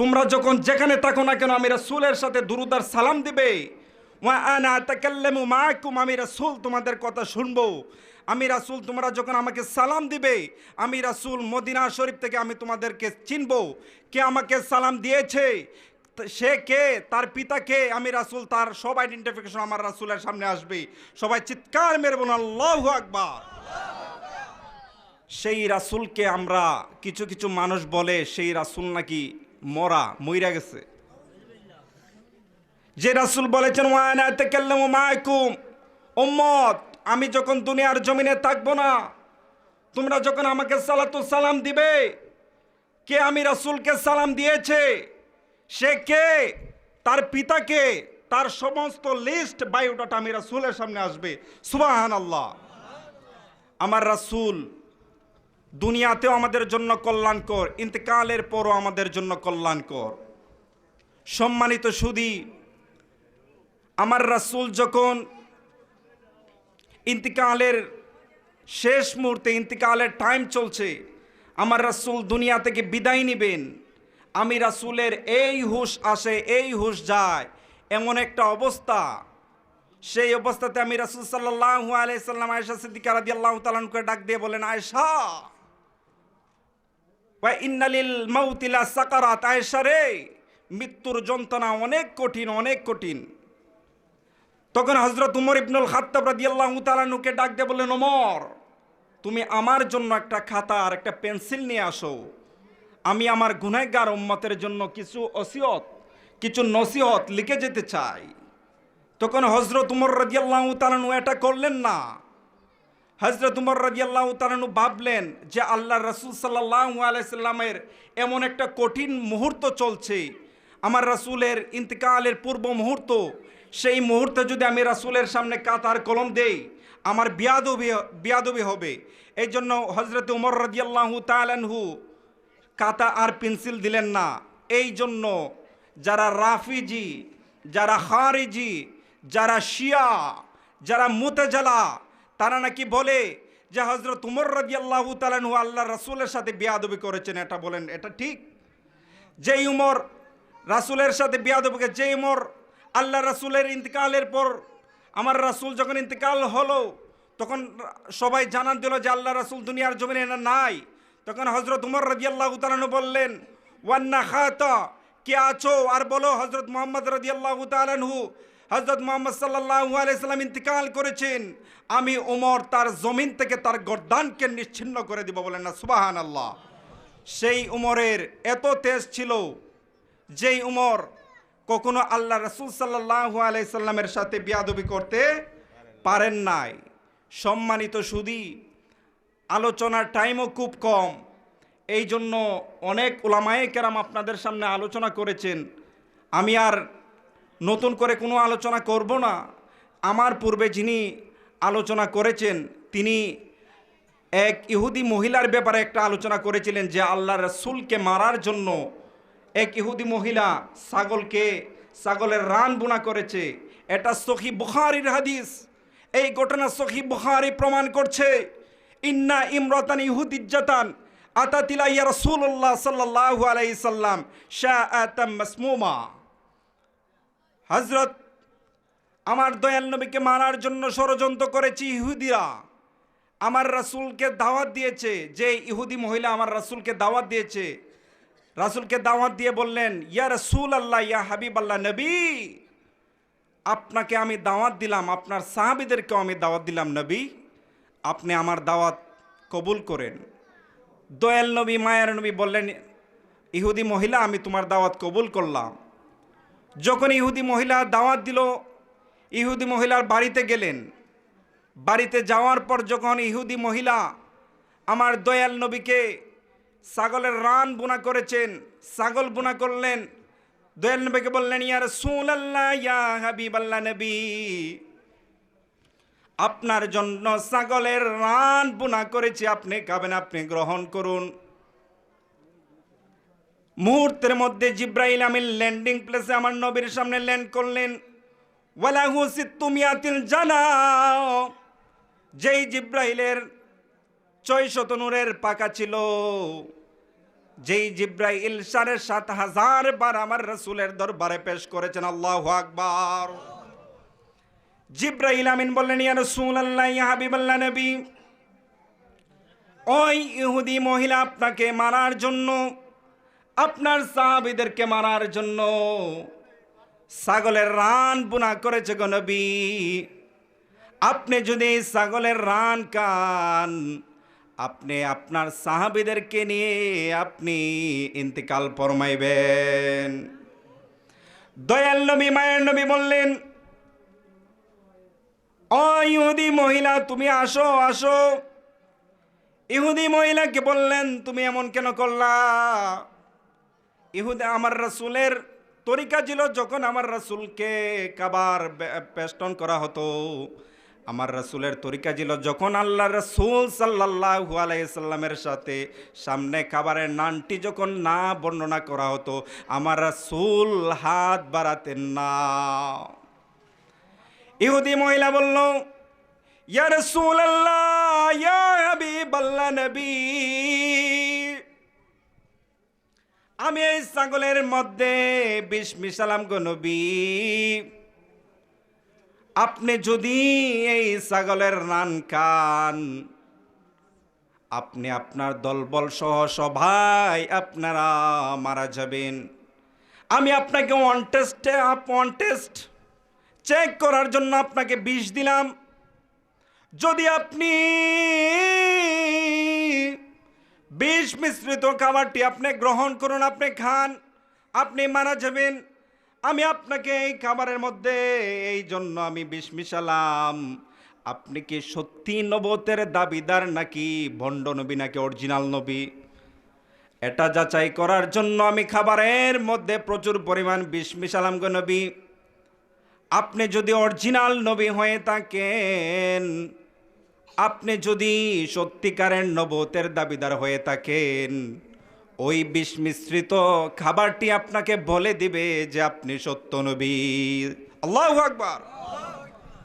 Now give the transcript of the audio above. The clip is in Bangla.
তোমরা যখন যেখানে থাকো না কেন, আমি রাসূলের সাথে দুরুদার সালাম দিবে। ওয়া আমি রাসূল তোমাদের কথা শুনব। আমি রাসূল, তোমরা যখন আমাকে সালাম দিবে, আমি রাসূল মদিনা শরীফ থেকে আমি তোমাদেরকে চিনবো। কে আমাকে সালাম দিয়েছে? সে কে? তার পিতা কে? আমি রাসুল, তার সব আইডেন্টিফিকেশন আমার রাসূলের সামনে আসবে। সবাই চিৎকার মেরে বলুন, আল্লাহু আকবার! সেই রাসূলকে আমরা কিছু কিছু মানুষ বলে, সেই রাসূল নাকি মরা, মইরা গেছে। যে রাসূল বলেছেন ওয়ানা তাকাল্লামু মাআকুম। উম্মত, আমি যখন দুনিয়ার জমিনে থাকব না, তোমরা যখন আমাকে সালাতু সালাম দিবে, কে আমি রাসুলকে সালাম দিয়েছে? সে কে? তার পিতাকে তার সমস্ত লিস্ট বায়োডাটা আমি রাসূলের সামনে আসবে। সুবাহান আল্লাহ আমার রাসূল দুনিয়াতেও আমাদের জন্য কল্যাণকর, ইন্তেকালের পরও আমাদের জন্য কল্যাণকর। সম্মানিত সুদী, আমার রাসূল যখন ইন্তিকালের শেষ মুহূর্তে, ইন্তিকালের টাইম চলছে, আমার রাসূল দুনিয়া থেকে বিদায় নেবেন। আমি রাসূলের এই হুশ আসে, এই হুশ যায়। এমন একটা অবস্থা। সেই অবস্থাতে আমি রাসূল সাল্লাল্লাহু আলাইহি সাল্লাম আয়েশা সিদ্দিকা রাদিয়াল্লাহু তাআলা করে ডাক দিয়ে বলেন, আয়েশা ইন্নালিল মাউতিলা মৃত্যুর যন্ত্রণা অনেক কঠিন অনেক কঠিন। তখন হজরত উমর ইবনুল তাআলাকে ডাক দিয়ে বললেন, ওমর, তুমি আমার জন্য একটা খাতা আর একটা পেন্সিল নিয়ে আসো। আমি আমার গুনাহগার উম্মতের জন্য কিছু অসিয়ত কিছু নসিহত লিখে যেতে চাই। তখন হজরত উমর রাদিয়াল্লাহু তাআলানু এটা করলেন না। হজরত উমর রাদিয়াল্লাহু তাআলানু ভাবলেন যে আল্লাহ রসুল সাল্লাল্লাহু আলাইহি সাল্লামের এমন একটা কঠিন মুহূর্ত চলছে। আমার রাসূলের ইন্তেকালের পূর্ব মুহূর্ত, সেই মুহূর্তে যদি আমি রাসূলের সামনে কাতার কলম দেই, আমার বিয়াদবি বিয়াদবি হবে। এই জন্য হজরত উমর রাদিয়াল্লাহু তাআলাহু কাতা আর পেন্সিল দিলেন না। এই জন্য যারা রাফিজি, যারা খারিজি, যারা শিয়া, যারা মুতেজালা তারা নাকি বলে যে হজরত উমর রাদিয়াল্লাহু তাআলাহু আল্লাহ রাসূলের সাথে বিয়াদবি করেছেন, এটা বলেন, এটা ঠিক? যেই উমর রাসূলের সাথে বিয়াদবিকে যেই উমর আল্লাহ রাসূলের ইন্তেকালের পর আমার রাসূল যখন ইন্তেকাল হলো, তখন সবাই জানান দিল যে আল্লাহ রাসূল দুনিয়ার জমিনে না নাই। তখন হজরত উমর রাদিয়াল্লাহু তাআলা বললেন ওয়ান্না খাতা কে আছো? আর বলো হজরত মোহাম্মদ রাদিয়াল্লাহু তাআলাহু হজরত মোহাম্মদ সাল্লাল্লাহু আলাইহি সাল্লাম ইন্তেকাল করেছেন। আমি ওমর তার জমিন থেকে তার গর্দানকে নিচ্ছিন্ন করে দিব বলেন না সুবাহান আল্লাহ সেই উমরের এত তেজ ছিল যেই উমর কখনো আল্লাহ রসুল সাল্লাহ আলাইসাল্লামের সাথে বিয়াদবি করতে পারেন নাই। সম্মানিত সুদী, আলোচনার টাইমও খুব কম। এই জন্য অনেক ওলামায়ে কেরাম আপনাদের সামনে আলোচনা করেছেন। আমি আর নতুন করে কোনো আলোচনা করব না। আমার পূর্বে যিনি আলোচনা করেছেন, তিনি এক ইহুদি মহিলার ব্যাপারে একটা আলোচনা করেছিলেন যে আল্লাহ রসুলকে মারার জন্য এক ইহুদি মহিলা ছাগলকে, ছাগলের রান বোনা করেছে। এটা সখী বুখারির হাদিস। এই ঘটনা সখী বুখারি প্রমাণ করছে, ইন্না ইমরতান ইহুদিজ্জাতান আতাতিলা ইয়া রাসূলুল্লাহ সাল্লাল্লাহু আলাইহি সাল্লাম শাআতাম মাসমুমা। হযরত আমার দয়াল নবীকে মারার জন্য ষড়যন্ত্র করেছি ইহুদিরা। আমার রাসূলকে দাওয়াত দিয়েছে, যে ইহুদি মহিলা আমার রাসূলকে দাওয়াত দিয়েছে। রাসূলকে দাওয়াত দিয়ে বললেন, ইয়া রাসূল আল্লাহ ইয়া হাবিব আল্লাহ নবী, আপনাকে আমি দাওয়াত দিলাম, আপনার সাহাবিদেরকেও আমি দাওয়াত দিলাম নবী, আপনি আমার দাওয়াত কবুল করেন। দয়াল নবী, মায়ের নবী বললেন, ইহুদি মহিলা, আমি তোমার দাওয়াত কবুল করলাম। যখন ইহুদি মহিলা দাওয়াত দিল, ইহুদি মহিলার বাড়িতে গেলেন। বাড়িতে যাওয়ার পর যখন ইহুদি মহিলা আমার দয়াল নবীকে ছাগলের রান বোনা করেছেন, ছাগল বোনা করলেন, দয়াল নবীকে বললেন ইয়ার সুল আল্লাহ ইয়া নবী, আপনার জন্য ছাগলের রান বোনা করেছি, আপনি খাবেন, আপনি গ্রহণ করুন। মুহূর্তের মধ্যে জিব্রাইল আমিন ল্যান্ডিং প্লেসে আমার নবীর সামনে ল্যান্ড করলেন। ওয়ালাহু সিত্তুমিয়াতিল জানাও। যেই জিব্রাইলের ছয় শত নূরের পাকা ছিল, যেই জিব্রাইল সাড়ে সাত হাজার বার আমার রসুলের দরবারে পেশ করেছেন, আল্লাহ আকবার। জিব্রাইল আমিন বললেন, ইয়া রসুল আল্লাহ ইয়া হাবিবাল্লাহ নবী, ওই ইহুদি মহিলা আপনাকে মারার জন্য আপনার সাহাবিদেরকে মারার জন্য ছাগলের রান বুনা করেছে গো নবী। আপনি যদি ছাগলের রান কান আপনি আপনার সাহাবিদেরকে নিয়ে আপনি ইন্তিকাল ফরমাইবেন। দয়াল নবী, মায়ের নবী বললেন ইহুদি মহিলা, তুমি আসো আসো। ইহুদি মহিলাকে বললেন, তুমি এমন কেন করলা? ইহুদি আমার রাসূলের তরিকা ছিল যখন আমার রাসূলকে কাবার পেষ্টন করা হতো। আমার রাসূলের তরিকা ছিল যখন আল্লাহ রাসূল সাল্লাল্লাহু আলাইহি সাল্লামের সাথে সামনে খাবারের নানটি যখন না বর্ণনা করা হতো, আমার রাসূল হাত বাড়াতেন না। ইহুদি মহিলা বলল, ইয়া রাসূলুল্লাহ, ইয়া হাবিবাল্লাহ নবী। আমি এই ছাগলের মধ্যে বিষ মিশালাম গো নবী। আপনি যদি এই ছাগলের রান খান, আপনি আপনার দলবল সহ সবাই আপনারা মারা যাবেন। আমি আপনাকে ওয়ান টেস্টে ওয়ান টেস্ট চেক করার জন্য আপনাকে বিষ দিলাম। যদি আপনি বিষ মিশ্রিত খাবারটি আপনি গ্রহণ করুন, আপনি খান, আপনি মারা যাবেন। আমি আপনাকে এই খাবারের মধ্যে এই জন্য আমি বিষ মিশালাম। আপনি কি সত্যি নবতের দাবিদার নাকি ভণ্ড নবী নাকি অরিজিনাল নবী? এটা যাচাই করার জন্য আমি খাবারের মধ্যে প্রচুর পরিমাণ বিষ মিশালাম গো নবী। আপনি যদি অরিজিনাল নবী হয়ে থাকেন আপনি যদি সত্যিকারের নবতের দাবিদার হয়ে থাকেন, ওই বিষ মিশ্রিত খাবারটি আপনাকে বলে দিবে যে আপনি সত্য নবী। আল্লাহ আকবার।